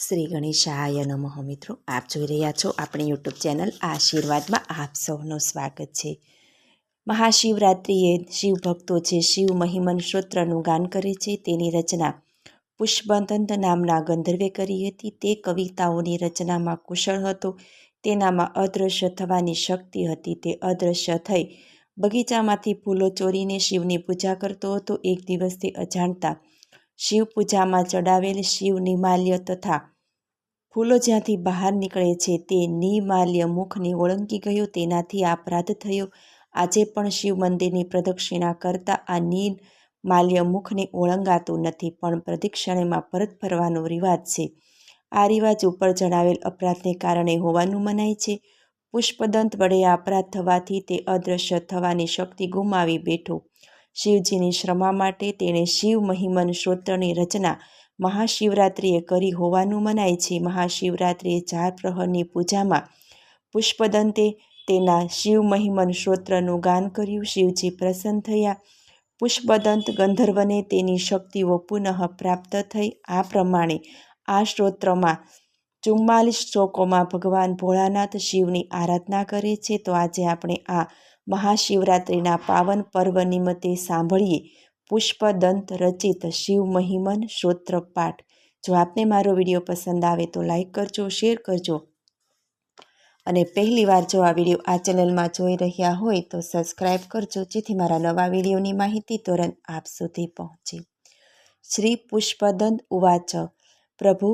શ્રી ગણેશાય નમઃ મિત્રો. આપ જોઈ રહ્યા છો આપણી યુટ્યુબ ચેનલ આશીર્વાદમાં આપ સૌનું સ્વાગત છે. મહાશિવરાત્રિએ શિવભક્તો છે શિવ મહિમન સ્ત્રોત્રનું ગાન કરે છે તેની રચના પુષ્પદંત નામના ગંધર્વે કરી હતી. તે કવિતાઓની રચનામાં કુશળ હતો. તેનામાં અદૃશ્ય થવાની શક્તિ હતી. તે અદૃશ્ય થઈ બગીચામાંથી ફૂલો ચોરીને શિવની પૂજા કરતો હતો. એક દિવસથી અજાણતા શિવ પૂજામાં ચડાવેલ શિવ નિમાલ્ય તથા ફૂલો જ્યાંથી બહાર નીકળે છે તે નિમાલ્ય મુખને ઓળંગી ગયો. તેનાથી અપરાધ થયો. આજે પણ શિવ મંદિરની પ્રદક્ષિણા કરતા આ નિમાલ્ય મુખને ઓળંગાતું નથી, પણ પ્રદક્ષિણેમાં પરત ફરવાનો રિવાજ છે. આ રિવાજ ઉપર જણાવેલ અપરાધને કારણે હોવાનું મનાય છે. પુષ્પદંત વડે અપરાધ થવાથી તે અદૃશ્ય થવાની શક્તિ ગુમાવી બેઠો. શિવજીની શ્રમા માટે તેણે શિવ મહિમન સ્ત્રોત્રની રચના મહાશિવરાત્રિએ કરી હોવાનું મનાય છે. મહાશિવરાત્રિએ ચાર પ્રહરની પૂજામાં પુષ્પદંતે તેના શિવ મહિમન સ્ત્રોત્રનું ગાન કર્યું. શિવજી પ્રસન્ન થયા. પુષ્પદંત ગંધર્વને તેની શક્તિઓ પુનઃ પ્રાપ્ત થઈ. આ પ્રમાણે આ સ્ત્રોત્રમાં ચુમ્માલીસ શ્લોકોમાં ભગવાન ભોળાનાથ શિવની આરાધના કરે છે. તો આજે આપણે આ મહાશિવરાત્રિના પાવન પર્વ નિમિત્તે સાંભળીએ પુષ્પદંત રચિત શિવ મહિમન સ્ત્રોત્ર પાઠ. જો આપને મારો વીડિયો પસંદ આવે તો લાઈક કરજો, શેર કરજો. અને પહેલીવાર જો આ વીડિયો આ ચેનલમાં જોઈ રહ્યા હોય તો સબસ્ક્રાઈબ કરજો, જેથી મારા નવા વિડીયોની માહિતી તુરંત આપ સુધી પહોંચે. શ્રી પુષ્પદંત ઉવાચ, પ્રભુ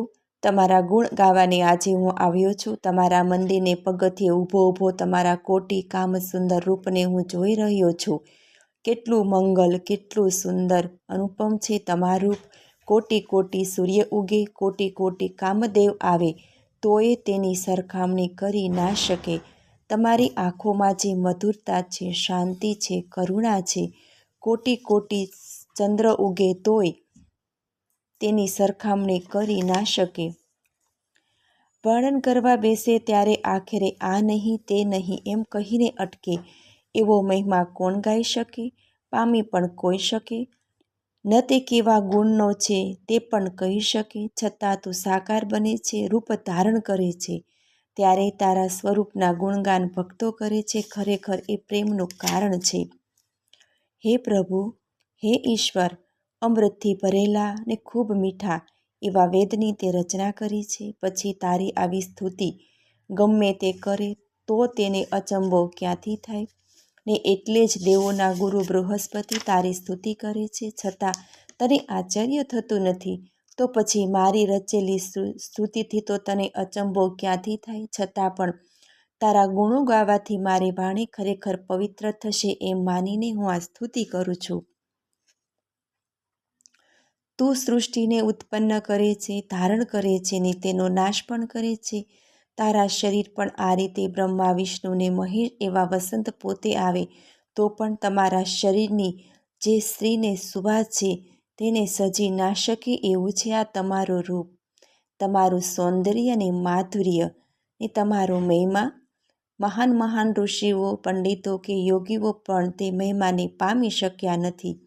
તમારા ગુણ ગાવાની આજે હું આવ્યો છું. તમારા મંદિરને પગથિયે ઊભો ઊભો તમારા કોટી કામ સુંદર રૂપને હું જોઈ રહ્યો છું. કેટલું મંગલ, કેટલું સુંદર અનુપમ છે તમારું કોટી કોટી સૂર્ય ઉગે, કોટી કોટી કામદેવ આવે, તોય તેની સરખામણી કરી ના શકે. તમારી આંખોમાં જે મધુરતા છે, શાંતિ છે, કરુણા છે, કોટી કોટી ચંદ્ર ઉગે તોય તેની સરખામણી કરી ના શકે. વર્ણન કરવા બેસે ત્યારે આખરે, આ નહીં, તે નહીં એમ કહીને અટકે. એવો મહિમા કોણ ગાઈ શકે? પામી પણ કોઈ શકે? ન તે કેવા ગુણનો છે, તે પણ કહી શકે. છતાં તું સાકાર બને છે, રૂપ ધારણ કરે છે. ત્યારે તારા સ્વરૂપના ગુણગાન ભક્તો કરે છે, ખરેખર એ પ્રેમનું કારણ છે. હે પ્રભુ, હે ઈશ્વર, અમૃતથી ભરેલા ને ખૂબ મીઠા એવા વેદની તે રચના કરી છે. પછી તારી આવી સ્તુતિ ગમે તે કરે તો તેને અચંબો ક્યાંથી થાય? ને એટલે જ દેવોના ગુરુ બૃહસ્પતિ તારી સ્તુતિ કરે છે. છતાં તને આશ્ચર્ય થતું નથી? તો પછી મારી રચેલી સ્તુતિથી તો તને અચંબો ક્યાંથી થાય? છતાં પણ તારા ગુણો ગાવાથી મારી વાણી ખરેખર પવિત્ર થશે એમ માનીને હું આ સ્તુતિ કરું છું. તું સૃષ્ટિને ઉત્પન્ન કરે છે, ધારણ કરે છે ને તેનો નાશ પણ કરે છે. તારા શરીર પણ આ રીતે બ્રહ્મા વિષ્ણુને મહેશ એવા વસંત પોતે આવે તો પણ તમારા શરીરની જે સ્ત્રીને સુભા છે તેને સજી ના શકે એવું છે આ તમારું રૂપ. તમારું સૌંદર્ય અને માધુર્ય ને તમારો મહિમા. મહાન મહાન ઋષિઓ, પંડિતો કે યોગીઓ પણ તે મહિમાને પામી શક્યા નથી.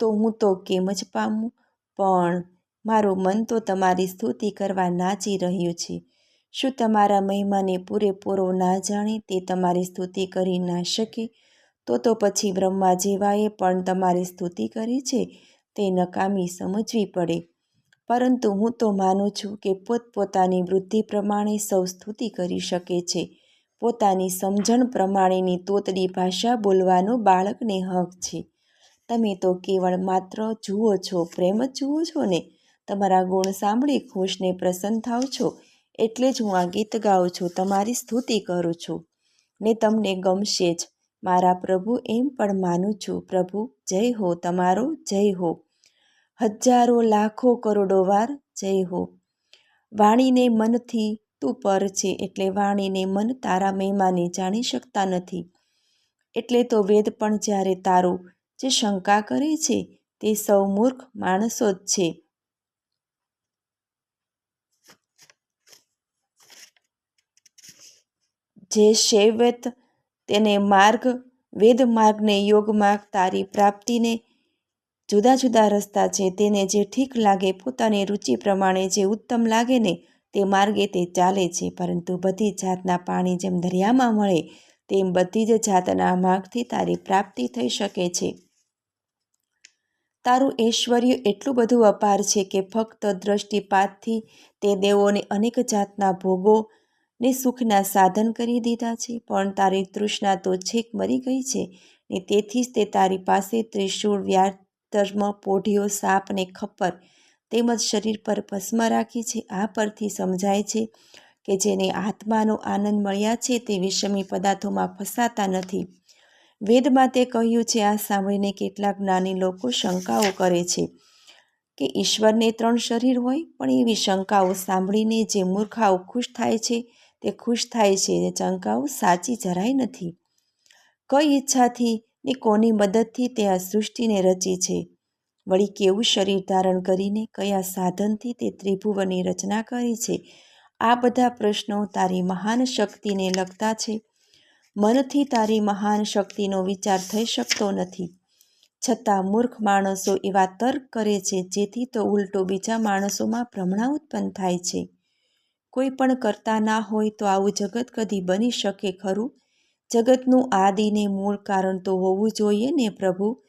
તો હું તો કેમ જ પામું? પણ મારું મન તો તમારી સ્તુતિ કરવા નાચી રહ્યું છે. શું તમારા મહિમાને પૂરેપૂરો ના જાણે તે તમારી સ્તુતિ કરી ના શકે? તો તો પછી બ્રહ્મા જેવાએ પણ તમારી સ્તુતિ કરી છે, તે નકામી સમજવી પડે. પરંતુ હું તો માનું છું કે પોતપોતાની વૃદ્ધિ પ્રમાણે સૌ સ્તુતિ કરી શકે છે. પોતાની સમજણ પ્રમાણેની તોતડી ભાષા બોલવાનો બાળકને હક છે. તમે તો કેવળ માત્ર જુઓ છો, પ્રેમ જ જુઓ છો ને? તમારા ગુણ સાંભળી ખુશને પ્રસન્ન થાવ છો. એટલે જ હું આ ગીત ગાઉં છું, તમારી સ્તુતિ કરું છું. ને તમને ગમશે જ. મારા પ્રભુ એમ પણ માનું છું, પ્રભુ જય હો, તમારો જય હો. હજારો લાખો કરોડો વાર જય હો. વાણીને મનથી તું પર છે, એટલે વાણીને મન તારા મહેમાને જાણી શકતા નથી. એટલે તો વેદ પણ જ્યારે તારું જે શંકા કરે છે, તે સૌ મૂર્ખ માણસો જ છે. જે શૈવત તેને માર્ગ, વેદ માર્ગને યોગ માર્ગ તારી પ્રાપ્તિને જુદા જુદા રસ્તા છે, તેને જે ઠીક લાગે, પોતાની રુચિ પ્રમાણે જે ઉત્તમ લાગે ને, તે માર્ગે તે ચાલે છે. પરંતુ બધી જાતના પાણી જેમ દરિયામાં મળે તેમ બધી જ જાતના માર્ગથી તારી પ્રાપ્તિ થઈ શકે છે. તારું ઐશ્વર્ય એટલું બધું અપાર છે કે ફક્ત દ્રષ્ટિપાતથી તે દેવોને અનેક જાતના ભોગો ને સુખના સાધન કરી દીધા છે, પણ તારી તૃષ્ણા તો છેક મરી ગઈ છે ને તેથી જ તે તારી પાસે ત્રિશૂળ વ્યાધર્મ પોઢીઓ, સાપ ને ખપ્પર તેમજ શરીર પર ભસ્મ રાખી છે, આ પરથી સમજાય છે કે જેને આત્માનો આનંદ મળ્યા છે તે વિષમી પદાર્થોમાં ફસાતા નથી. વેદમાં તે કહ્યું છે, આ સાંભળીને કેટલાક જ્ઞાની લોકો શંકાઓ કરે છે કે ઈશ્વરને ત્રણ શરીર હોય, પણ એવી શંકાઓ સાંભળીને જે મૂર્ખાઓ ખુશ થાય છે, તે ખુશ થાય છે. એ શંકાઓ સાચી જરાય નથી. કઈ ઈચ્છાથી ને કોની મદદથી તે આ સૃષ્ટિને રચી છે? વળી કેવું શરીર ધારણ કરીને, કયા સાધનથી તે ત્રિભુવનની રચના કરી છે? આ બધા પ્રશ્નો તારી મહાન શક્તિને લગતા છે. મનથી તારી મહાન શક્તિનો વિચાર થઈ શકતો નથી. છતાં મૂર્ખ માણસો એવા તર્ક કરે છે, જેથી તો ઉલટો બીજા માણસોમાં ભ્રમણા ઉત્પન્ન થાય છે. કોઈ પણ કરતા ના હોય તો આવું જગત કદી બની શકે ખરું? જગતનું આદિને મૂળ કારણ તો હોવું જોઈએ ને પ્રભુ?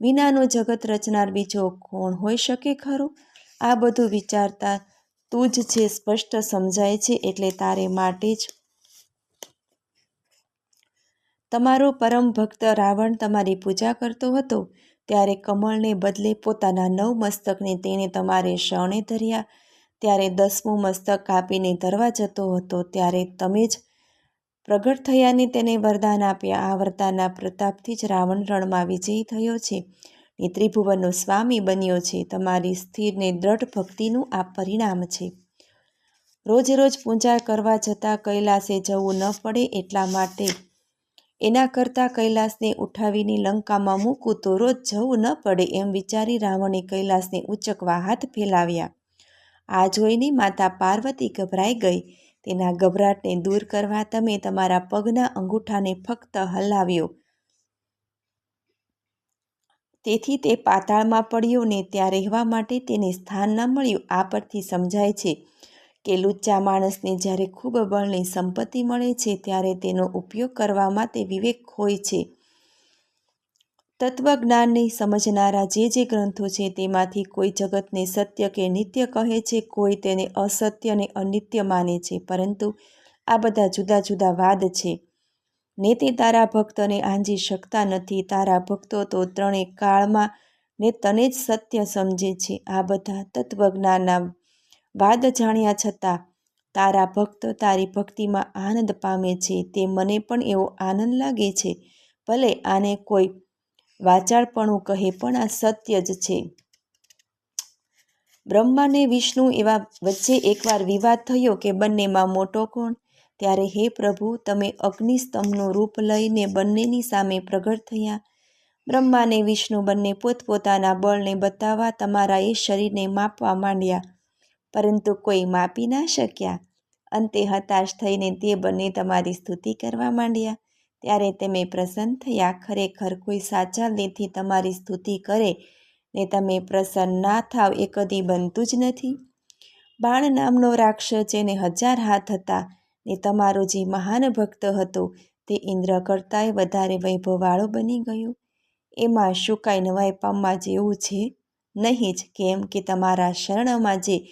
વિનાનો જગત રચનાર બીજો કોણ હોઈ શકે ખરું? આ બધું વિચારતા તું જ છે સ્પષ્ટ સમજાય છે એટલે તારે માટે જ. તમારો પરમ ભક્ત રાવણ તમારી પૂજા કરતો હતો, ત્યારે કમળને બદલે પોતાના નવ મસ્તકને તેણે તમારે શરણે ધર્યા. ત્યારે દસમું મસ્તક કાપીને ધરવા જતો હતો, ત્યારે તમે જ પ્રગટ થયાને તેને વરદાન આપ્યા. આ વરદાનના પ્રતાપથી જ રાવણ રણમાં વિજયી થયો છે. ને ત્રિભુવનનો સ્વામી બન્યો છે. તમારી સ્થિર ને દ્રઢ ભક્તિનું આ પરિણામ છે. રોજ રોજ પૂજા કરવા જતાં કૈલાસે જવું ન પડે એટલા માટે એના કરતાં કૈલાસને ઉઠાવીને લંકામાં મૂકું તો રોજ જવું ન પડે એમ વિચારી રાવણે કૈલાસને ઉચકવા હાથ ફેલાવ્યા. આ જોઈને માતા પાર્વતી ગભરાઈ ગઈ. તેના ગભરાટને દૂર કરવા તમે તમારા પગના અંગૂઠાને ફક્ત હલાવ્યો. તેથી તે પાતાળમાં પડ્યો ને ત્યાં રહેવા માટે તેને સ્થાન ન મળ્યું, આ પરથી સમજાય છે કે લુચ્ચા માણસને જ્યારે ખૂબ બળની સંપત્તિ મળે છે, ત્યારે તેનો ઉપયોગ કરવામાં તે વિવેક હોય છે. તત્વજ્ઞાનને સમજનારા જે જે ગ્રંથો છે, તેમાંથી કોઈ જગતને સત્ય કે નિત્ય કહે છે, કોઈ તેને અસત્ય અને અનિત્ય માને છે, પરંતુ આ બધા જુદા જુદા વાદ છે. ને તે તારા ભક્તને આંજી શકતા નથી. તારા ભક્તો તો ત્રણેય કાળમાં ને તને જ સત્ય સમજે છે. આ બધા તત્વજ્ઞાનના વાદ જાણ્યા છતાં તારા ભક્ત તારી ભક્તિમાં આનંદ પામે છે. તે મને પણ એવો આનંદ લાગે છે. ભલે આને કોઈ વાચાળપણું કહે, પણ આ સત્ય જ છે. બ્રહ્માને વિષ્ણુ એવા વચ્ચે એકવાર વિવાદ થયો કે બંનેમાં મોટો કોણ? ત્યારે હે પ્રભુ, તમે અગ્નિસ્તંભનું રૂપ લઈને બંનેની સામે પ્રગટ થયા. બ્રહ્માને વિષ્ણુ બંને પોતપોતાના બળને બતાવવા તમારા એ શરીરને માપવા માંડ્યા, પરંતુ કોઈ માપી ના શક્યા. અંતે હતાશ થઈને તે બંને તમારી સ્તુતિ કરવા માંડ્યા. ત્યારે તમે પ્રસન્ન થયા. ખરેખર કોઈ સાચા લેથી તમારી સ્તુતિ કરે ને તમે પ્રસન્ન ના થાવ એ કદી બનતું જ નથી. બાણ નામનો રાક્ષસ જેને હજાર હાથ હતા ને તમારો જે મહાન ભક્ત હતો, તે ઇન્દ્ર કરતાંય વધારે વૈભવવાળો બની ગયો. એમાં શું કાંઈ નવાઈ પામવા જેવું છે? નહીં જ, કેમ કે તમારા શરણમાં જે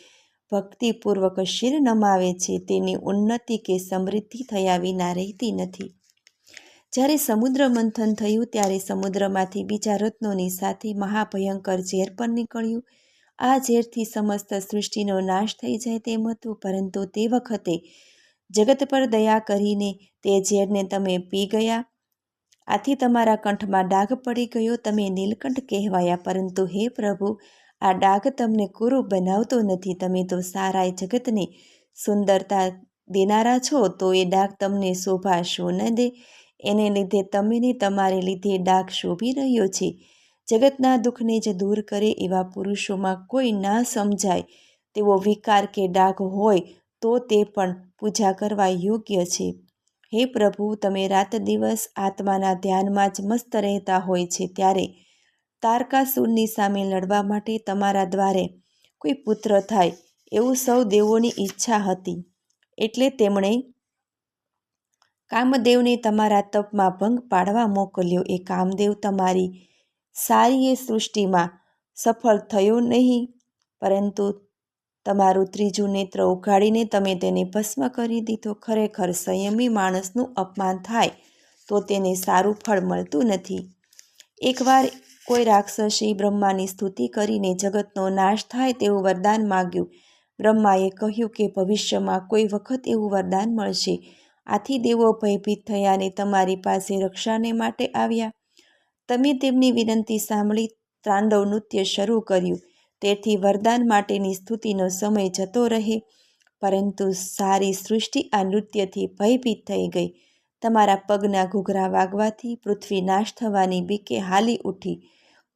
ભક્તિપૂર્વક શિર નમાવે છે, તેની ઉન્નતિ કે સમૃદ્ધિ થયા વિના રહેતી નથી. જ્યારે સમુદ્ર મંથન થયું, ત્યારે સમુદ્રમાંથી બીજા રત્નોની સાથે મહાભયંકર ઝેર પણ નીકળ્યું. આ ઝેરથી સમસ્ત સૃષ્ટિનો નાશ થઈ જાય તેમ હતું, પરંતુ તે વખતે જગત પર દયા કરીને તે ઝેરને તમે પી ગયા? આથી તમારા કંઠમાં ડાઘ પડી ગયો, તમે નીલકંઠ કહેવાયા. પરંતુ હે પ્રભુ, આ ડાઘ તમને કુરૂપ બનાવતો નથી. તમે તો સારાય જગતને સુંદરતા દેનારા છો, તો એ ડાઘ તમને શોભા શું ન દે? એને લીધે તમેને તમારે લીધે ડાઘ શોભી રહ્યો છે. જગતના દુઃખને જ દૂર કરે એવા પુરુષોમાં કોઈ ના સમજાય. તેવો વિકાર કે ડાઘ હોય તો તે પણ પૂજા કરવા યોગ્ય છે. હે પ્રભુ, તમે રાત દિવસ આત્માના ધ્યાનમાં જ મસ્ત રહેતા હોય છે ત્યારે તારકાસુરની સામે લડવા માટે તમારા દ્વારે કોઈ પુત્ર થાય એવું સૌ દેવોની ઈચ્છા હતી. એટલે તેમણે કામદેવને તમારા તપમાં ભંગ પાડવા મોકલ્યો. એ કામદેવ તમારી સારી એ સૃષ્ટિમાં સફળ થયો નહીં, પરંતુ તમારું ત્રીજું નેત્ર ઉઘાડીને તમે તેને ભસ્મ કરી દીધો. ખરેખર સંયમી માણસનું અપમાન થાય તો તેને સારું ફળ મળતું નથી. એકવાર કોઈ રાક્ષસી બ્રહ્માની સ્તુતિ કરીને જગતનો નાશ થાય તેવું વરદાન માગ્યું. બ્રહ્માએ કહ્યું કે ભવિષ્યમાં કોઈ વખત એવું વરદાન મળશે. આથી દેવો ભયભીત થયા અને તમારી પાસે રક્ષાને માટે આવ્યા. તમે તેમની વિનંતી સાંભળી તાંડવ નૃત્ય શરૂ કર્યું. તેથી વરદાન માટેની સ્તુતિનો સમય જતો રહે, પરંતુ સારી સૃષ્ટિ આ નૃત્યથી ભયભીત થઈ ગઈ. તમારા પગના ઘૂઘરા વાગવાથી પૃથ્વી નાશ થવાની બીકે હાલી ઉઠી.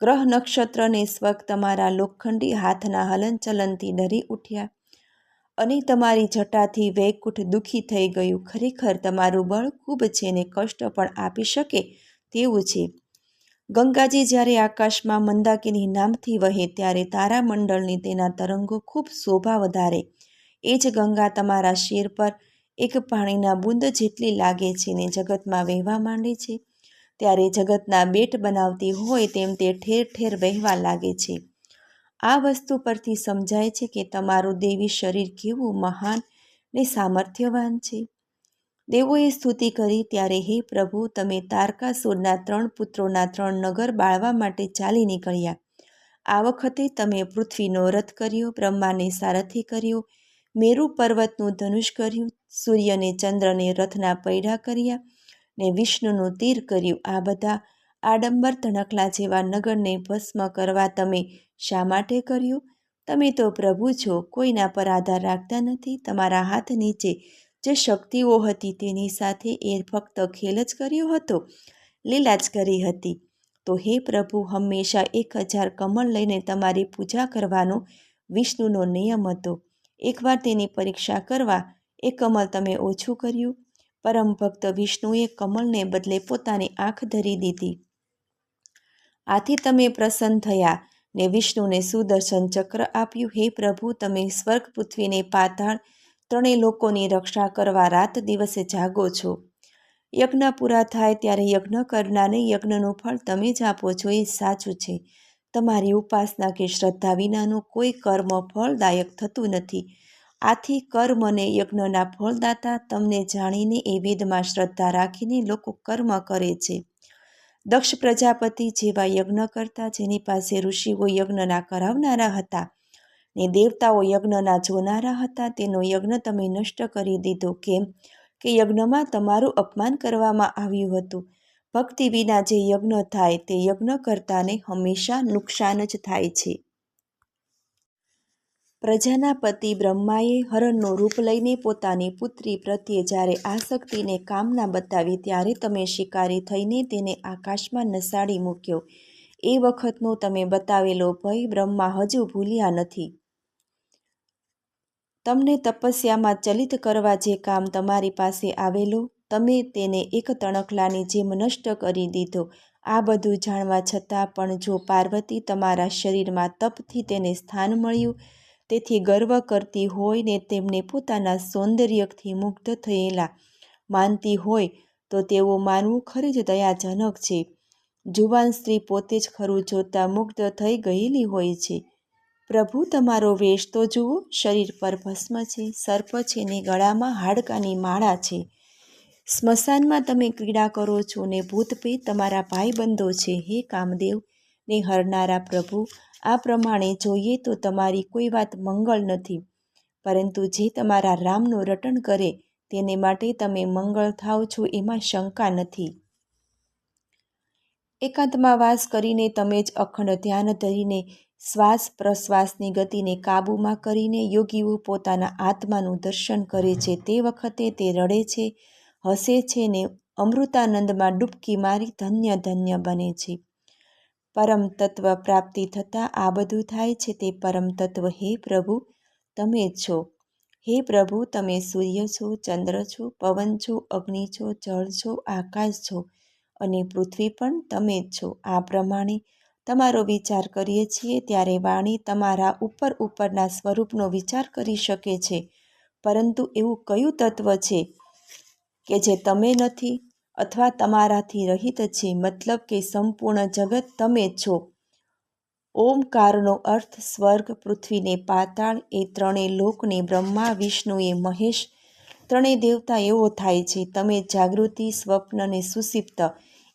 ગ્રહ નક્ષત્રને સ્વગ તમારા લોખંડી હાથના હલનચલનથી ડરી ઉઠ્યા. અને તમારી જટાથી વૈકુંઠ દુઃખી થઈ ગયું. ખરેખર તમારું બળ ખૂબ છે ને કષ્ટ પણ આપી શકે તેવું છે. ગંગાજી જ્યારે આકાશમાં મંદાકિની નામથી વહે ત્યારે તારામંડળની તેના તરંગો ખૂબ શોભા વધારે. એ જ ગંગા તમારા શિર પર એક પાણીના બુંદ જેટલી લાગે છે ને જગતમાં વહેવા માંડે છે. ત્યારે જગતના બેટ બનાવતી હોય તેમ તે ઠેર ઠેર વહેવા લાગે છે. આ વસ્તુ પરથી સમજાય છે કે તમારું દેવી શરીર કેવું મહાન ને સામર્થ્યવાન છે. દેવોએ સ્તુતિ કરી ત્યારે હે પ્રભુ, તમે તારકાસુરના ત્રણ પુત્રોના ત્રણ નગર બાળવા માટે ચાલી નીકળ્યા. આ વખતે તમે પૃથ્વીનો રથ કર્યો, બ્રહ્માને સારથી કર્યો, મેરુ પર્વતનું ધનુષ કર્યું, સૂર્યને ચંદ્રને રથના પૈડા કર્યા ને વિષ્ણુનું તીર કર્યું. આ બધા આડંબર તણકલા જેવા નગરને ભસ્મ કરવા તમે શા માટે કર્યું? તમે તો પ્રભુ છો, કોઈના પર આધાર રાખતા નથી, તમારા હાથ નીચે જે શક્તિઓ હતી તેની સાથે એ ફક્ત ખેલ જ કર્યો હતો લીલા કરી હતી. તો હે પ્રભુ, હંમેશા એક હજાર કમળ લઈને તમારી પૂજા કરવાનો વિષ્ણુનો નિયમ હતો. એકવાર તેની પરીક્ષા કરવા એ કમળ તમે ઓછું કર્યું. પરમ ભક્ત વિષ્ણુએ કમળને બદલે પોતાની આંખ ધરી દીધી. આથી તમે પ્રસન્ન થયા ને વિષ્ણુને સુદર્શન ચક્ર આપ્યું. હે પ્રભુ, તમે સ્વર્ગ પૃથ્વીને પાતાળ ત્રણેય લોકોની રક્ષા કરવા રાત દિવસે જાગો છો. યજ્ઞ પૂરા થાય ત્યારે યજ્ઞ કરનારને યજ્ઞનું ફળ તમે જ આપો છો એ સાચું છે. તમારી ઉપાસના કે શ્રદ્ધા વિનાનું કોઈ કર્મ ફળદાયક થતું નથી. આથી કર્મને યજ્ઞના ફળદાતા તમને જાણીને એ વેદમાં શ્રદ્ધા રાખીને લોકો કર્મ કરે છે. દક્ષ પ્રજાપતિ જેવા યજ્ઞ કરતા જેની પાસે ઋષિઓ યજ્ઞના કરાવનારા હતા. ને દેવતાઓ યજ્ઞના જોનારા હતા. તેનો યજ્ઞ તમે નષ્ટ કરી દીધો. કેમ? કે યજ્ઞમાં તમારું અપમાન કરવામાં આવ્યું હતું. ભક્તિ વિના જે યજ્ઞ થાય તે યજ્ઞ કરતાને હંમેશા નુકસાન જ થાય છે. પ્રજાના પતિ બ્રહ્માએ હરણનું રૂપ લઈને પોતાની પુત્રી પ્રત્યે જ્યારે આસક્તિને કામના બતાવી ત્યારે તમે શિકારી થઈને તેને આકાશમાં નસાડી મૂક્યો. એ વખતનો તમે બતાવેલો ભય બ્રહ્મા હજુ ભૂલ્યા નથી. તમને તપસ્યામાં ચલિત કરવા જે કામ તમારી પાસે આવેલો, તમે તેને એક તણખલાની જેમ નષ્ટ કરી દીધો. આ બધું જાણવા છતાં પણ જો પાર્વતી તમારા શરીરમાં તપથી તેને સ્થાન મળ્યું, તેથી ગર્વ કરતી હોય ને તેમને પોતાના સૌંદર્યથી મુગ્ધ થયેલા. માનતી હોય તો તેઓ માનવું ખરી જ દયાજનક છે. જુવાન સ્ત્રી પોતે જ ખરું જોતાં મુગ્ધ થઈ ગયેલી હોય છે. પ્રભુ, તમારો વેશ તો જુઓ, શરીર પર ભસ્મ છે, સર્પ છે ને ગળામાં હાડકાની માળા છે. સ્મશાનમાં તમે ક્રીડા કરો છો ને ભૂતપે તમારા ભાઈબંધો છે. હે કામદેવ, ને હરનારા પ્રભુ, આ પ્રમાણે જોઈએ તો તમારી કોઈ વાત મંગળ નથી. પરંતુ જે તમારા રામનું રટણ કરે, તેને માટે તમે મંગળ થાવ છો એમાં શંકા નથી. એકાંતમાં વાસ કરીને તમે જ અખંડ ધ્યાન ધરીને શ્વાસ પ્રશ્વાસની ગતિને કાબૂમાં કરીને યોગીઓ પોતાના આત્માનું દર્શન કરે છે. તે વખતે તે રડે છે હસે છે ને અમૃતાનંદમાં ડૂબકી મારી ધન્ય ધન્ય બને છે. પરમ તત્વ પ્રાપ્તિ થતાં આ બધું થાય છે તે પરમ તત્વ. હે પ્રભુ તમે જ છો. હે પ્રભુ તમે સૂર્ય છો ચંદ્ર છો પવન છો અગ્નિ છો જળ છો આકાશ છો અને પૃથ્વી પણ તમે જ છો. આ પ્રમાણે તમારો વિચાર કરીએ છીએ ત્યારે વાણી તમારા ઉપર ઉપરના સ્વરૂપનો વિચાર કરી શકે છે. પરંતુ એવું કયું તત્વ છે કે જે તમે નથી અથવા તમારાથી રહિત છે? મતલબ કે સંપૂર્ણ જગત તમે છો. ઓમકારનો અર્થ સ્વર્ગ, પૃથ્વીને પાતાળ, એ ત્રણેય લોકને બ્રહ્મા વિષ્ણુએ મહેશ. ત્રણેય દેવતા એવો થાય છે. તમે જાગૃતિ, સ્વપ્ન અને સુસિપ્ત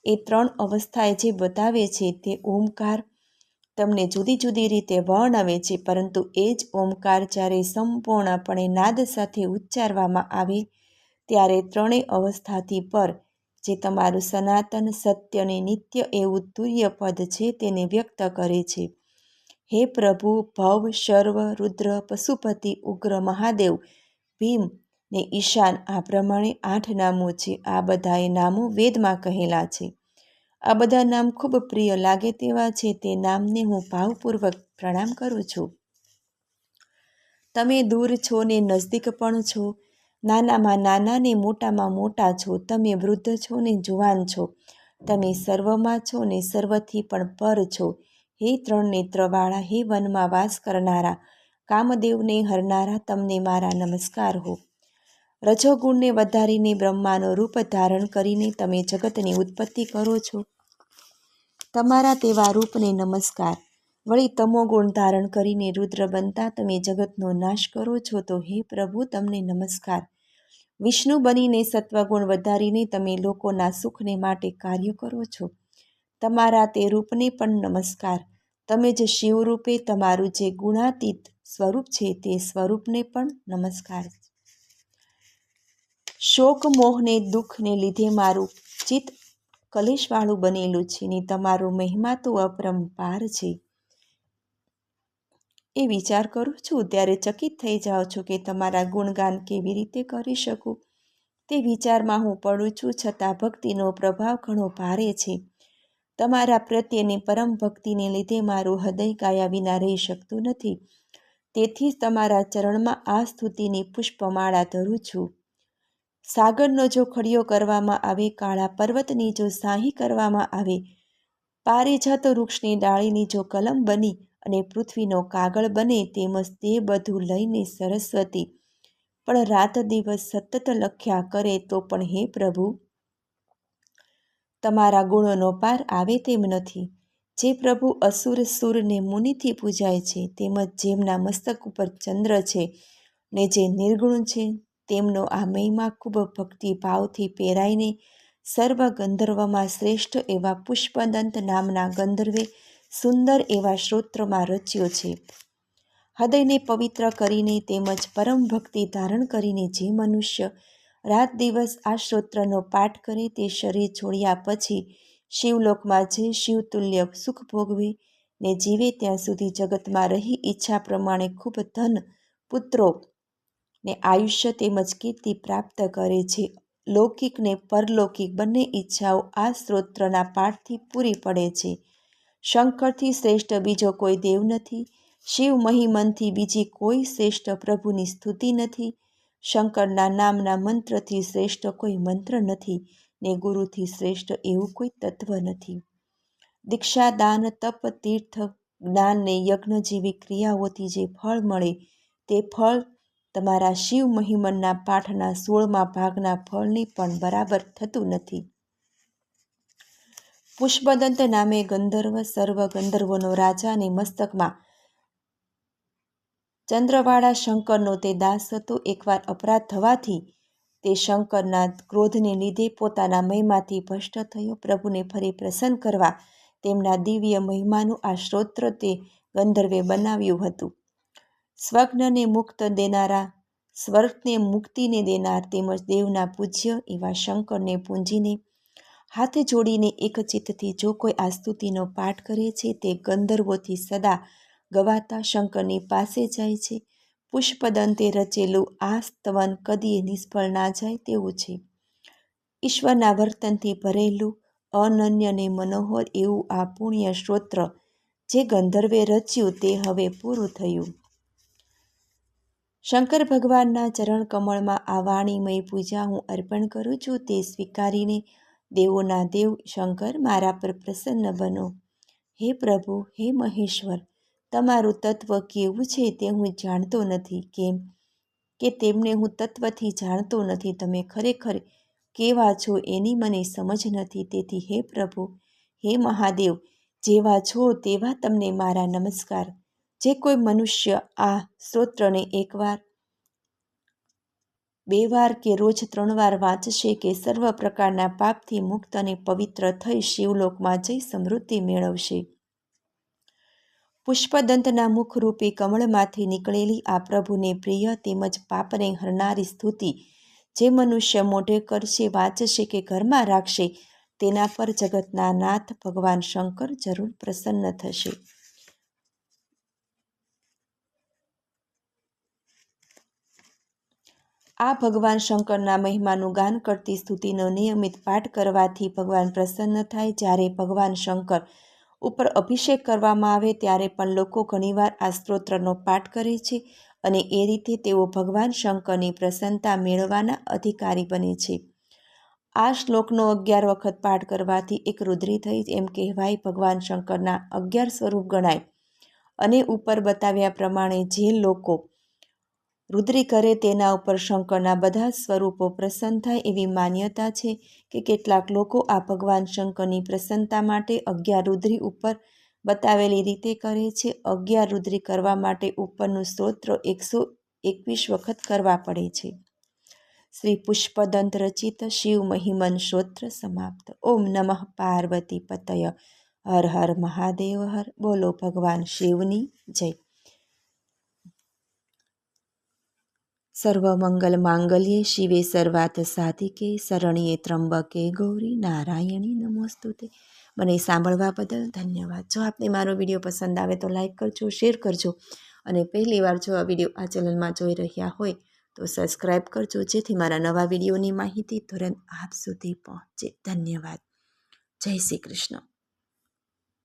એ ત્રણ અવસ્થાએ જે બતાવે છે તે ઓમકાર તમને જુદી જુદી રીતે વર્ણવે છે, પરંતુ એ જ ઓમકાર જ્યારે સંપૂર્ણપણે નાદ સાથે ઉચ્ચારવામાં આવે ત્યારે ત્રણેય અવસ્થાથી પર જે તમારું સનાતન સત્ય અને નિત્ય એવું તુર્ય પદ છે તેને વ્યક્ત કરે છે. હે પ્રભુ, ભવ શર્વ રુદ્ર, પશુપતિ, ઉગ્ર, મહાદેવ, ભીમ ને ઈશાન આ પ્રમાણે આઠ નામો છે. આ બધાએ નામો વેદમાં કહેલા છે. આ બધા નામ ખૂબ પ્રિય લાગે તેવા છે તે નામને હું ભાવપૂર્વક પ્રણામ કરું છું. તમે દૂર છો ને નજદીક પણ છો, નાનામાં નાના ને મોટામાં મોટા છો, તમે વૃદ્ધ છો ને જુવાન છો, તમે સર્વમાં છો ને સર્વથી પણ પર છો, હે ત્રણ નેત્રવાળા, હે વનમાં વાસ કરનારા, કામદેવને હરનારા, તમને મારા નમસ્કાર હો. રજોગુણને વધારીને બ્રહ્માનો રૂપ ધારણ કરીને તમે જગતની ઉત્પત્તિ કરો છો. તમારા તેવા રૂપને નમસ્કાર. વળી તમો ગુણ ધારણ કરીને રુદ્ર બનતા તમે જગતનો નાશ કરો છો તો હે પ્રભુ, તમને નમસ્કાર. વિષ્ણુ બનીને સત્વગુણ વધારીને તમે લોકોના સુખને માટે કાર્ય કરો છો. તમારા તે રૂપને પણ નમસ્કાર. તમે જ શિવરૂપે તમારું જે ગુણાતીત સ્વરૂપ છે તે સ્વરૂપને પણ નમસ્કાર. શોક મોહને દુઃખને લીધે મારું ચિત્ત કલેશવાળું બનેલું છે ને તમારો મહિમા તો અપરંપાર છે. એ વિચાર કરું છું ત્યારે ચકિત થઈ જાઉં છું કે તમારા ગુણગાન કેવી રીતે કરી શકું? તે વિચારમાં હું પડું છું છતાં ભક્તિનો પ્રભાવ ઘણો ભારે છે. તમારા પ્રત્યેની પરમ ભક્તિને લીધે મારું હૃદય કાયા વિના રહી શકતું નથી. તેથી જ તમારા ચરણમાં આ સ્તુતિની પુષ્પમાળા ધરું છું. સાગરનો જો ખડિયો કરવામાં આવે, કાળા પર્વતની જો સાહી કરવામાં આવે, પારિજાત વૃક્ષની ડાળીની જો કલમ બની અને પૃથ્વીનો કાગળ બને, તેમજ તે બધું લઈને સરસ્વતી. પણ રાત દિવસ સતત લખ્યા કરે તો પણ હે પ્રભુ, તમારા ગુણોનો પાર આવે તેમ નથી. જે પ્રભુ અસુર સુરને મુનિથી પૂજાય છે, તેમજ જેમના મસ્તક ઉપર ચંદ્ર છે ને જે નિર્ગુણ છે તેમનો આ મહિમા ખૂબ ભક્તિ ભાવથી પહેરાઈને સર્વ ગંધર્વમાં શ્રેષ્ઠ એવા પુષ્પદંત નામના ગંધર્વે સુંદર એવા શ્રોત્રમાં રચ્યો છે. હૃદયને પવિત્ર કરીને તેમજ પરમ ભક્તિ ધારણ કરીને જે મનુષ્ય રાત દિવસ આ શ્રોત્રનો પાઠ કરે તે શરીર છોડ્યા પછી શિવલોકમાં જે શિવતુલ્ય સુખ ભોગવે ને જીવે ત્યાં સુધી જગતમાં રહી ઈચ્છા પ્રમાણે ખૂબ ધન પુત્રો ને આયુષ્ય તેમજ કીર્તિ પ્રાપ્ત કરે છે. લૌકિક ને પરલૌકિક બંને ઈચ્છાઓ આ સ્ત્રોત્રના પાઠથી પૂરી પડે છે. શંકરથી શ્રેષ્ઠ બીજો કોઈ દેવ નથી. શિવ મહિમનથી બીજી કોઈ શ્રેષ્ઠ પ્રભુની સ્તુતિ નથી. શંકરના નામના મંત્રથી શ્રેષ્ઠ કોઈ મંત્ર નથી ને ગુરુથી શ્રેષ્ઠ એવું કોઈ તત્વ નથી. દીક્ષા દાન તપ, તીર્થ, જ્ઞાન ને યજ્ઞ જેવી ક્રિયાઓથી જે ફળ મળે તે ફળ તમારા શિવ મહિમનના પાઠના સોળમા ભાગના ફળની પણ બરાબર થતું નથી. પુષ્પદંત નામે ગંધર્વ સર્વ ગંધર્વોનો રાજાને મસ્તકમાં ચંદ્રવાળા શંકરનો તે દાસ હતો. એકવાર અપરાધ થવાથી તે શંકરના ક્રોધને લીધે પોતાના મહિમાથી ભ્રષ્ટ થયો. પ્રભુને ફરી પ્રસન્ન કરવા તેમના દિવ્ય મહિમાનું આ સ્ત્રોત્ર તે ગંધર્વે બનાવ્યું હતું. સ્વગ્નને મુક્ત દેનારા, સ્વર્ગને મુક્તિને દેનાર તેમજ દેવના પૂજ્ય એવા શંકરને પૂંજીને હાથે જોડીને એક ચિત્તથી જો કોઈ આ સ્તુતિનો પાઠ કરે છે, તે ગંધર્વોથી સદા ગવાતા શંકરની પાસે જાય છે. પુષ્પદંતે રચેલું આ સ્તવન કદીએ નિષ્ફળ ના જાય તેવું છે. ઈશ્વરના વર્તનથી ભરેલું અનન્ય ને મનોહર એવું આ પુણ્ય સ્ત્રોત્ર જે ગંધર્વે રચ્યું તે હવે પૂરું થયું. શંકર ભગવાનના ચરણ કમળમાં આ વાણીમય પૂજા હું અર્પણ કરું છું, તે સ્વીકારીને દેવોના દેવ શંકર મારા પર પ્રસન્ન બનો. હે પ્રભુ, હે મહેશ્વર, તમારું તત્વ કેવું છે તે હું જાણતો નથી. કેમ કે તેમને હું તત્વથી જાણતો નથી, તમે ખરેખર કેવા છો એની મને સમજ નથી. તેથી હે પ્રભુ, હે મહાદેવ, જેવા છો તેવા તમને મારા નમસ્કાર. જે કોઈ મનુષ્ય આ સ્તોત્રને એકવાર, બે વાર કે રોજ ત્રણ વાર વાંચશે કે સર્વ પ્રકારના પાપથી મુક્ત અને પવિત્ર થઈ શિવલોકમાં જઈ સમૃદ્ધિ મેળવશે. પુષ્પદંતના મુખરૂપી કમળમાંથી નીકળેલી આ પ્રભુને પ્રિય તેમજ પાપને હરનારી સ્તુતિ જે મનુષ્ય મોઢે કરશે, વાંચશે કે ઘરમાં રાખશે તેના પર જગતના નાથ ભગવાન શંકર જરૂર પ્રસન્ન થશે. આ ભગવાન શંકરના મહિમાનું ગાન કરતી સ્તુતિનો નિયમિત પાઠ કરવાથી ભગવાન પ્રસન્ન થાય જ્યારે ભગવાન શંકર ઉપર અભિષેક કરવામાં આવે ત્યારે પણ લોકો ઘણીવાર આ સ્ત્રોત્રનો પાઠ કરે છે અને એ રીતે તેઓ ભગવાન શંકરની પ્રસન્નતા મેળવવાના અધિકારી બને છે. આ શ્લોકનો અગિયાર વખત પાઠ કરવાથી એક રુદ્રી થઈ એમ કહેવાય ભગવાન શંકરના અગિયાર સ્વરૂપ ગણાય. અને ઉપર બતાવ્યા પ્રમાણે જે લોકો રુદ્રી કરે તેના ઉપર શંકરના બધા સ્વરૂપો પ્રસન્ન થાય એવી માન્યતા છે કે કેટલાક લોકો આ ભગવાન શંકરની પ્રસન્નતા માટે અગિયાર રુદ્રી ઉપર બતાવેલી રીતે કરે છે. અગિયાર રુદ્રી કરવા માટે ઉપરનું સ્તોત્ર એકસો એકવીસ વખત કરવા પડે છે. શ્રી પુષ્પદંત રચિત શિવ મહિમન સ્તોત્ર સમાપ્ત. ઓમ નમઃ પાર્વતી પતય. હર હર મહાદેવ હર. બોલો ભગવાન શિવની જય. સર્વમંગલ માંગલ્યે શિવે સર્વાત સાધિકે શરણીએ ત્રંબકે ગૌરી નારાયણી નમોસ્તુતે. મને સાંભળવા બદલ ધન્યવાદ. જો આપને મારો વીડિયો પસંદ આવે તો લાઇક કરજો, શેર કરજો અને પહેલી વાર જો આ વીડિયો આ ચેનલમાં જોઈ રહ્યા હોય તો સબસ્ક્રાઈબ કરજો, જેથી મારા નવા વિડીયોની માહિતી તુરંત આપ સુધી પહોંચે. ધન્યવાદ. જય શ્રી કૃષ્ણ.